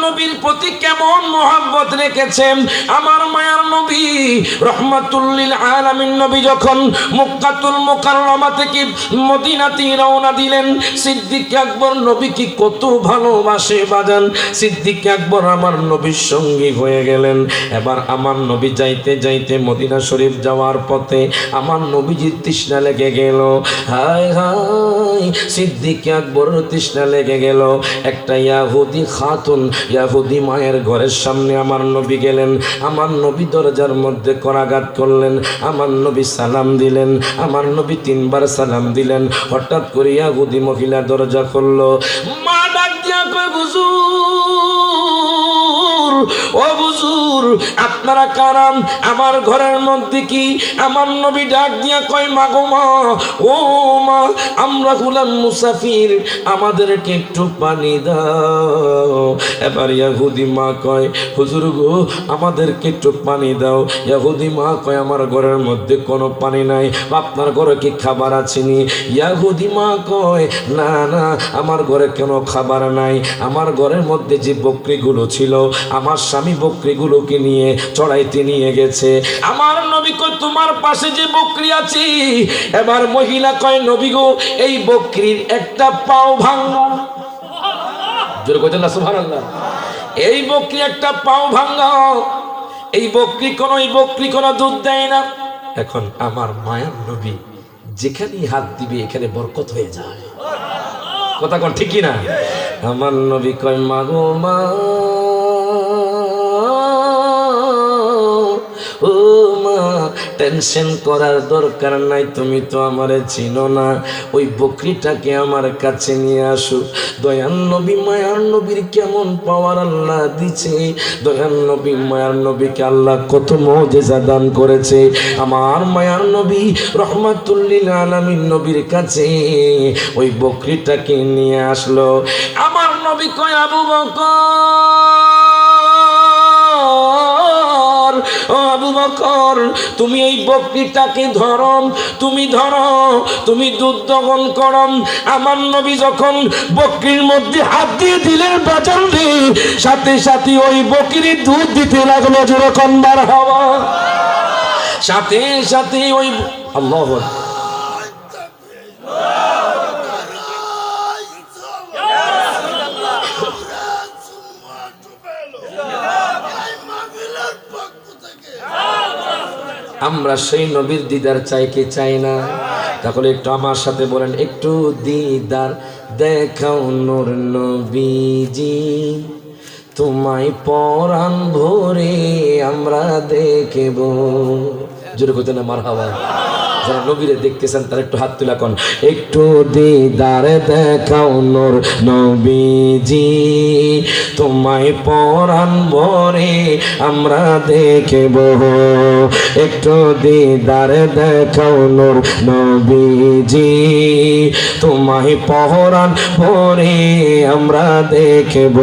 নবীর প্রতি কেমন মোহাব্বত রেখেছেন? আমার মায়ার রহমাতুল্লিল আলামিন নবী যখন মুক্কাতুল মুকাররমা থেকে মদিনাতে রওনা দিলেন, সিদ্দিক আকবর নবী কি কত ভালোবাসে বাজান। সিদ্দিক আকবর আমার নবীর সঙ্গী হয়ে গেলেন। এবার আমার নবী যাইতে যাইতে মদিনা শরীফ যাওয়ার পথে আমার নবীজির তৃষ্ণা লেগে গেল। হায় হায়, সিদ্দিক আকবর তৃষ্ণা লেগে গেল। একটা ইয়াহুদি খাতুন, ইয়াহুদি মায়ের ঘরের সামনে আমার নবী গেলেন। আমার নবী দরজার মধ্যে করাঘাত করলেন, আমার নবী সালাম দিলেন, আমার নবী তিনবার সালাম দিলেন। হঠাৎ করিয়া গুদি মহিলা দরজা করল মা আপনারা কারাম, আমার ঘরের মধ্যে কি? আমার নবী ডাক দিয়া কয় মা গো মা, ও মা, আমরা হলাম মুসাফির, আমাদেরকে একটু পানি দাও। এবার ইয়াহুদি মা কয়, হুজুর গো, আমাদেরকে একটু পানি দাও। ইয়াহুদি মা কয়, আমার ঘরের মধ্যে কোনো পানি নাই, আপনার ঘরে কি খাবার আছেনি ইয়াহুদি মা কয়, না না, আমার ঘরে কোনো খাবার নাই। আমার ঘরের মধ্যে যে বকরিগুলো ছিল, আমার স্বামী বকরিগুলোকে নিয়ে, চড়াইতে নিয়ে গেছে। আমার নবী কয়, তোমার পাশে যে বকরি আছে। এবার মহিলা কয়, নবী গো, এই বকরির একটা পাও ভাঙা। জোরে কইতেন না, সুবহানাল্লাহ। এই বকরি একটা পাও ভাঙা। এই বকরি কোন, এই বকরি কোন দুধ দেয় না। এখন আমার মায়ার নবী যেখানেই হাত দিবে, এখানে বরকত হয়ে যায়। কথা কোন ঠিকই না আমার নবী কয় মাগো মা। টেনশন করার দরকার নাই, তুমি তো আমারে চিনো না। ওই বকরিটাকে আমার কাছে নিয়ে আসো। দয়ান নবী, মায়ার নবীর কেমন পাওয়ার আল্লাহ দিছে। দয়ান নবী, মায়ার নবীকে আল্লাহ কত মজেজা দান করেছে। আমার মায়ার নবী রহমাতুল্লিল আলামিন নবীর কাছে ওই বকরিটাকে নিয়ে আসলো। আমার নবী কয়, আবু বকর বকর তুমি এই বকরিটাকে ধরো তুমি ধরো, তুমি দুধ দমন করো আমার নবী যখন বকরির মধ্যে হাত দিয়ে দিলেন বাজার সাথে সাথে ওই বকরির দুধ দিতে লাগল যেরকম বার হওয়া। সাথে সাথে ওই আল্লাহ আমরা সেই নবীর দিদার চাই কি চাই না? তাহলে একটু আমার সাথে বলেন, একটু দিদার দেখাও নূর নবীজি। তোমায় পরাণ ভরে আমরা দেখব। জোরে কইতে না মার হাওয়া যারা নবীরে দেখতেছেন, তারা একটু হাত তুলা কন। একটু দিদার দেখাও নূর নবীজি, তোমায় পরাণ ভরে আমরা দেখব। একটু দিদার দেখাও নূর নবীজি, তোমায় পরাণ ভরে আমরা দেখব।